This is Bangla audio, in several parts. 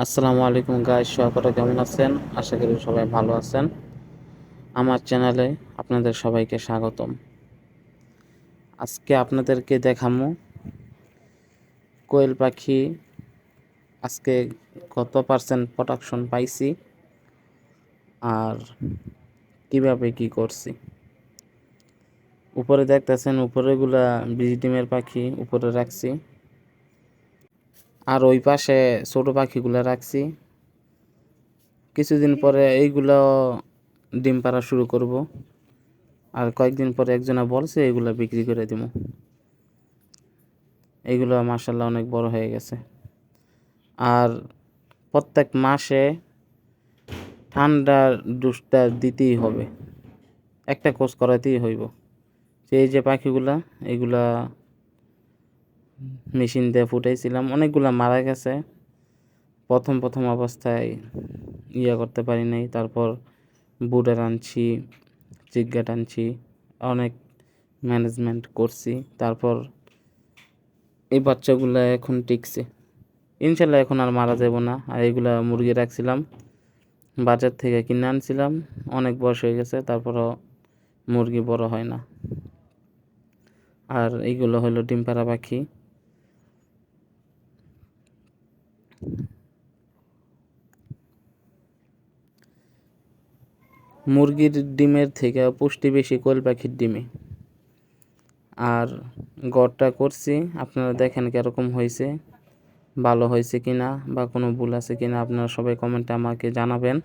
আসসালামু আলাইকুম গাইস সকলে কেমন আছেন? আশা করি সবাই ভালো আছেন। আমার চ্যানেলে আপনাদের সবাইকে স্বাগতম। আজকে আপনাদেরকে দেখামো কোয়েল পাখি। আজকে কত পার্সেন্ট প্রোডাকশন পাইছি আর কীভাবে কি করছি। উপরে দেখতেছেন, উপরেগুলা ডিমের পাখি উপরে রাখছি। আর ওই পাশে ছোট পাখিগুলো রাখছি। কিছুদিন পরে এইগুলো ডিম পাড়া শুরু করব। আর কয়েকদিন পরে একজনা বলছে, এগুলো বিক্রি করে দিব। এইগুলো মার্শাল্লাহ অনেক বড় হয়ে গেছে। আর প্রত্যেক মাসে ঠান্ডার ডুসটা দিতেই হবে। একটা কোর্স করাতেই হইব। এই যে পাখিগুলা, এগুলা মেশিন দিয়ে ফুটাইছিলাম। অনেকগুলো মারা গেছে। প্রথম প্রথম অবস্থায় ইয়ে করতে পারি নাই। তারপর বুডার আনছি জিজ্ঞাট আনছি, অনেক ম্যানেজমেন্ট করছি। তারপর এই বাচ্চাগুলো এখন টিকছে। ইনশাল্লাহ এখন আর মারা যাব না। আর এইগুলা মুরগি রাখছিলাম, বাজার থেকে কিনে আনছিলাম। অনেক বয়স হয়ে গেছে, তারপরও মুরগি বড় হয় না। আর এইগুলো হলো ডিম পাড়া পাখি। মুরগির ডিমের থেকে পুষ্টি বেশি কোয়েল পাখির ডিমে। আর গড়টা করছি, আপনারা দেখেন কীরকম হয়েছে, ভালো হয়েছে কি না বা কোনো ভুল আছে কি না আপনারা সবাই কমেন্টে আমাকে জানাবেন।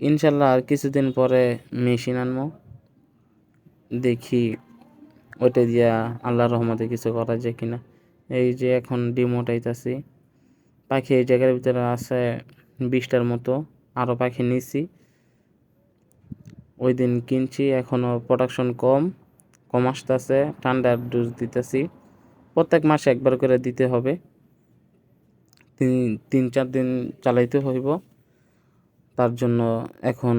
ইনশাল্লাহ আর কিছুদিন পরে মেশিন আনব। দেখি ওইটা দিয়া আল্লাহ রহমতে কিছু করা যায় কিনা। এই যে এখন ডিম ওটাইতেছি পাখি এই জায়গার ভিতরে আছে বিশটার মতো আরও পাখি নিছি। ওই দিন কিনছি এখনও প্রোডাকশন কম কম আসতেছে, ঠান্ডার ডোজ দিতেছি। প্রত্যেক মাসে একবার করে দিতে হবে। তিন তিন, চার দিন চালাইতে হইব। তার জন্য এখন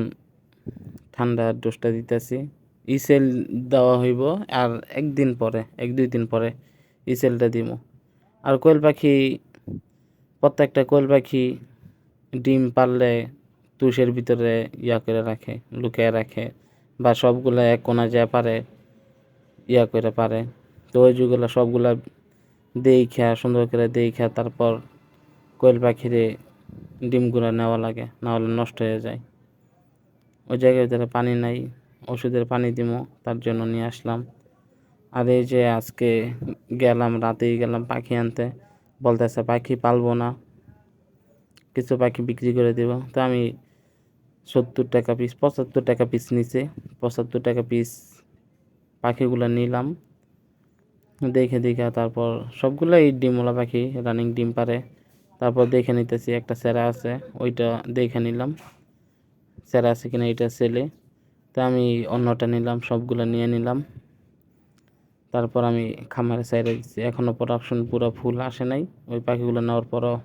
ঠান্ডার ডোজটা দিতেছি। ইসেল দেওয়া হইব, আর একদিন পরে, এক দুই দিন পরে ইসেলটা দিব আর কোয়েল পাখি, প্রত্যেকটা কোয়েল পাখি ডিম পারলে তুষের ভিতরে ইয়া করে রাখে, লুকিয়ে রাখে বা সবগুলা এক কোনা যা পারে ইয়া করে পারে। তো ওই যুগগুলো সবগুলা দেখা সুন্দর করে দেখা তারপর কোয়েল পাখিরে ডিমগুলো নেওয়া লাগে না হলে নষ্ট হয়ে যায়। ওই জায়গায় ভিতরে পানি নাই, ওষুধের পানি দিব তার জন্য নিয়ে আসলাম। আর এই যে আজকে গেলাম, রাতেই গেলাম পাখি আনতে। বলতেছে, পাখি পালবো না, কিছু পাখি বিক্রি করে দেব। তো আমি সত্তর টাকা পিস পঁচাত্তর টাকা পিস নিচে পঁচাত্তর টাকা পিস পাখিগুলো নিলাম। দেখে দেখে তারপর সবগুলোই ডিমওয়ালা পাখি রানিং ডিম পারে। তারপর দেখে নিতেছি, একটা স্যারা আছে, ওইটা দেখে নিলাম। স্যারা আছে কিনা, এটা ছেলে। তো আমি অন্যটা নিলাম, সবগুলো নিয়ে নিলাম। তারপর আমি খামারে সাইডে দিচ্ছি এখনও প্রোডাকশন পুরো ফুল আসে নাই। ওই পাখিগুলো নেওয়ার পরও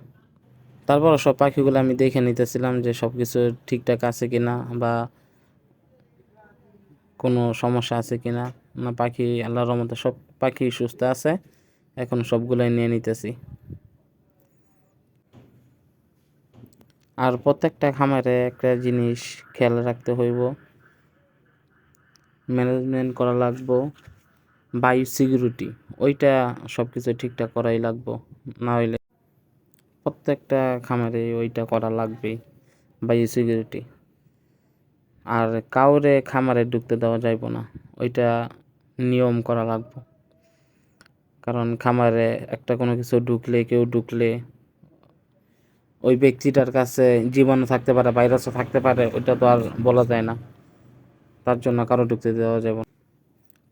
তারপর সব পাখিগুলো আমি দেখে নিতেছিলাম যে সব কিছু ঠিকঠাক আছে কি না বা কোনো সমস্যা আছে কি না না পাখি, আল্লাহর রহমতে সব পাখি সুস্থ আছে। এখন সবগুলোই নিয়ে নিতেছি। আর প্রত্যেকটা খামারে একটা জিনিস খেয়াল রাখতে হইব। ম্যানেজমেন্ট করা লাগবো। বায়ু সিকিউরিটি, ওইটা সব কিছু ঠিকঠাক করাই লাগবো। না হইলে প্রত্যেকটা খামারে ওইটা করা লাগবে বায়ু সিকিউরিটি। আর কাউরে খামারে ঢুকতে দেওয়া যাইব না, ওইটা নিয়ম করা লাগবে। কারণ খামারে একটা কোনো কিছু ঢুকলে, কেউ ঢুকলে ওই ব্যক্তিটার কাছে জীবাণু থাকতে পারে, ভাইরাসও থাকতে পারে, ওইটা তো আর বলা যায় না। তার জন্য কারও ঢুকতে দেওয়া যাবে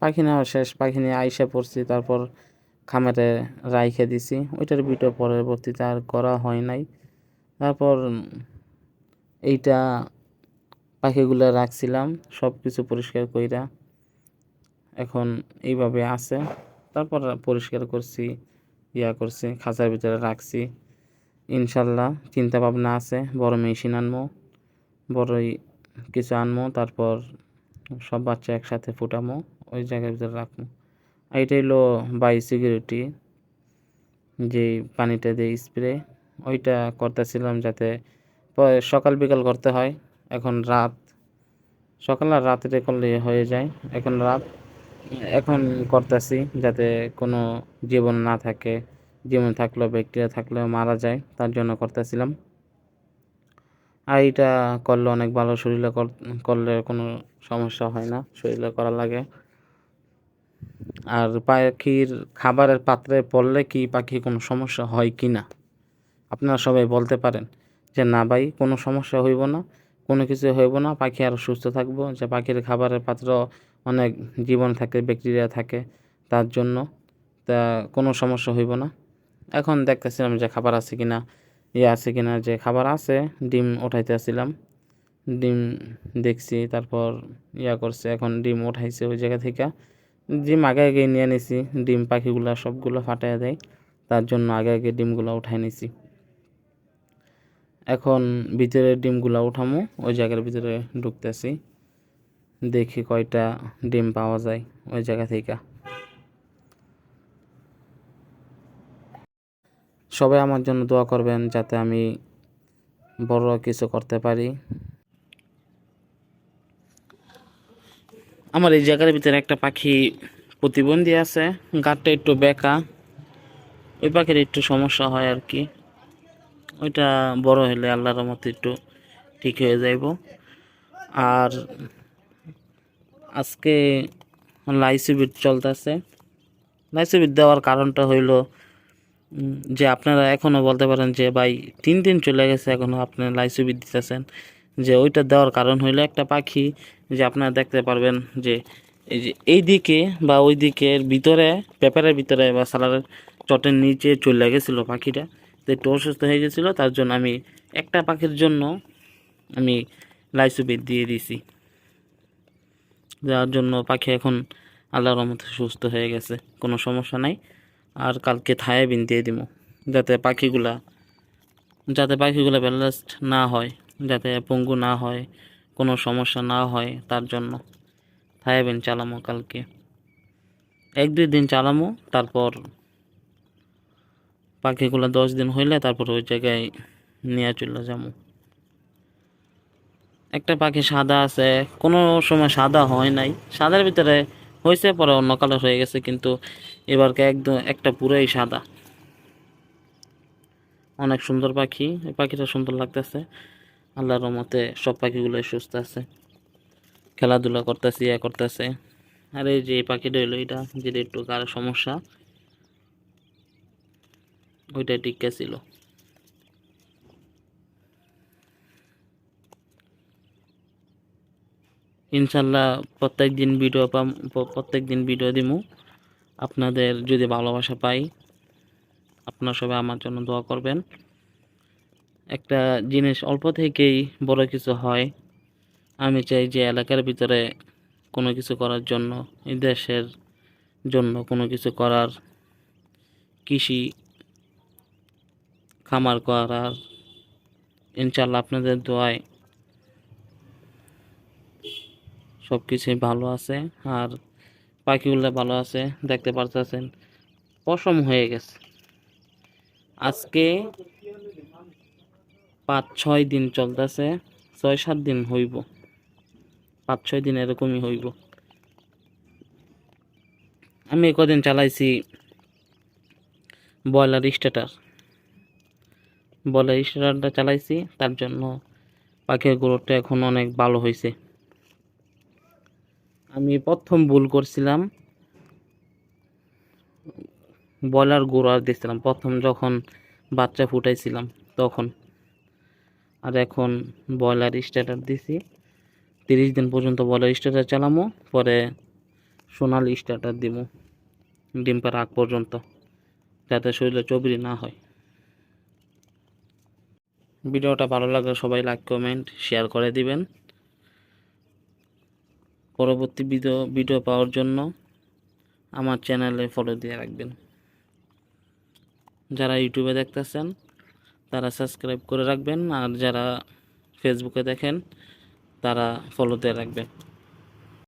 পাখি নেওয়া শেষ, পাখি নিয়ে আইসে পড়ছি, তারপর খামারে রাইখে দিছি। ওইটার ভিডিও পরবর্তীতে আর করা হয় নাই। তারপর এইটা পাখিগুলো রাখছিলাম সব কিছু পরিষ্কার কইরা এখন এইভাবে আছে। তারপর পরিষ্কার করছি, ইয়া করছি, খাঁচার ভিতরে রাখছি। ইনশাল্লাহ চিন্তা ভাবনা আছে, বড় মেশিন আনব বড়ই কিছু আনব তারপর সব বাচ্চা একসাথে ফুটামো। ওই জায়গার ভিতরে রাখব। এইটা হলো বাই সিকিউরিটি যে পানিটা দিয়ে স্প্রে ওইটা করতেছিলাম যাতে সকাল বিকাল করতে হয়, এখন রাত। সকাল আর রাত্রে করলে হয়ে যায়, এখন রাত। এখন করতেছি যাতে কোনো জীবন না থাকে, জীবন থাকলেও ব্যাকটেরিয়া থাকলেও মারা যায়, তার জন্য করতেছিলাম। আর এটা করলে অনেক ভালো শরীরে কর- করলে কোনো সমস্যা হয় না, শরীরে করা লাগে। আর পাখির খাবারের পাত্রে পড়লে কি পাখির কোনো সমস্যা হয় কি না? আপনারা সবাই বলতে পারেন যে, না ভাই, কোনো সমস্যা হইব না, কোনো কিছু হইব না, পাখি আরও সুস্থ থাকব। যে, পাখির খাবারের পাত্র অনেক জীবন থাকে ব্যাকটেরিয়া থাকে, তার জন্য তা কোনো সমস্যা হইব না। এখন দেখতেছিলাম যে, খাবার আছে কিনা ইয়ে আছে কিনা যে, খাবার আছে, ডিম উঠাইতে আসছিলাম ডিম দেখছি, তারপর ইয়া করছে, এখন ডিম উঠাইছে ওই জায়গা থেকে। ডিম আগে আগে নিয়ে নিছি, ডিম পাখিগুলো সবগুলো ফাটাই দেয়, তার জন্য আগে আগে ডিমগুলো উঠাই নিছি। এখন ভিতরে ডিমগুলো উঠামো, ওই জায়গার ভিতরে ঢুকতেছি, দেখি কয়টা ডিম পাওয়া যায় ওই জায়গা থেকে। সবাই আমার জন্য দোয়া করবেন যাতে আমি বড় কিছু করতে পারি। আমার এই জায়গার ভিতরে একটা পাখি প্রতিবন্ধী আছে। গাটটা একটু বেকা। ওই পাখির একটু সমস্যা হয় আর কি। ওইটা বড় হলে আল্লাহর মতো একটু ঠিক হয়ে যাইব। আর আজকে লাইসিবিট চলতেছে। লাইসিবিট দেওয়ার কারণটা হইল যে আপনারা এখনও বলতে পারেন যে ভাই তিন দিন চলে গেছে এখনও আপনি লাইসিবিট দিতেছেন। যে ওইটা দেওয়ার কারণ হইল একটা পাখি যে আপনারা দেখতে পারবেন যে এই যে এই দিকে বা ওই দিকের ভিতরে, পেপারের ভিতরে বা সালারের চটের নিচে চলে গেছিল পাখিটা। তো একটু অসুস্থ হয়ে গেছিল, তার জন্য আমি একটা পাখির জন্য আমি লাইসুবিট দিয়ে দিছি। যার জন্য পাখি এখন আল্লাহর মতো সুস্থ হয়ে গেছে, কোনো সমস্যা নাই। আর কালকে থায়াবিন দিয়ে দিব যাতে পাখিগুলা, যাতে পাখিগুলো ব্যালেন্সড না হয়। যাতে পঙ্গু না হয়, কোনো সমস্যা না হয় তার জন্য। থায়াবিন চালামো কালকে। এক দুই দিন চালামো, তারপর পাখিগুলো দশ দিন হইলে তারপর ওই জায়গায় নিয়ে চলে যাব একটা পাখি সাদা আছে, কোনো সময় সাদা হয় নাই। সাদার ভিতরে হয়েছে পরে অন্য কালার হয়ে গেছে, কিন্তু এবারকে একদম একটা পুরোই সাদা। অনেক সুন্দর পাখি, এই পাখিটা সুন্দর লাগতেছে। আল্লাহর রহমতে সব পাখিগুলোই সুস্থ আছে। খেলাধুলা করতেছে, ইয়া করতেছে। আর এই যে পাখিটা হইল, এটা যেটা একটু কার সমস্যা ওইটা টিকা ছিল। ইনশাল্লাহ প্রত্যেক দিন ভিডিও পাম প্রত্যেক দিন ভিডিও দিমু। আপনাদের যদি ভালোবাসা পাই, আপনার সবাই আমার জন্য দোয়া করবেন। একটা জিনিস অল্প থেকেই বড় কিছু হয়। আমি চাই যে এলাকার ভিতরে কোনো কিছু করার জন্য, এই দেশের জন্য কোনো কিছু করার, কৃষি, খামার করার। ইনশাল্লাহ আপনাদের দোয়ায় সব কিছুই ভালো আছে। আর পাখিগুলো ভালো আছে, দেখতে পারতেছেন, পশম হয়ে গেছে। আজকে পাঁচ ছয় দিন চলতেছে ছয় সাত দিন হইব। পাঁচ ছয় দিন এরকমই হইব। আমি কদিন চালাইছি ব্রয়লার স্টার্টার। ব্রয়লার স্টার্টারটা চালাইছি, তার জন্য পাখির গ্রোথটা এখন অনেক ভালো হয়েছে আমি প্রথম ভুল করছিলাম, ব্রয়লার গোড়া দিয়েছিলাম প্রথম যখন বাচ্চা ফুটাইছিলাম, তখন। আর এখন ব্রয়লার স্টার্টার দিছি। তিরিশ দিন পর্যন্ত ব্রয়লার স্টার্টার চালামো, পরে সোনালি স্টার্টার দিব ডিম পাড়া আগ পর্যন্ত, যাতে শরীরে চবরি না হয়। ভিডিওটা ভালো লাগলে সবাই লাইক কমেন্ট শেয়ার করে দিবেন। পরবর্তী ভিডিও ভিডিও পাওয়ার জন্য আমার চ্যানেলে ফলো দিয়ে রাখবেন। যারা ইউটিউবে দেখতেছেন তারা সাবস্ক্রাইব করে রাখবেন। আর যারা ফেসবুকে দেখেন তারা ফলো দিয়ে রাখবেন।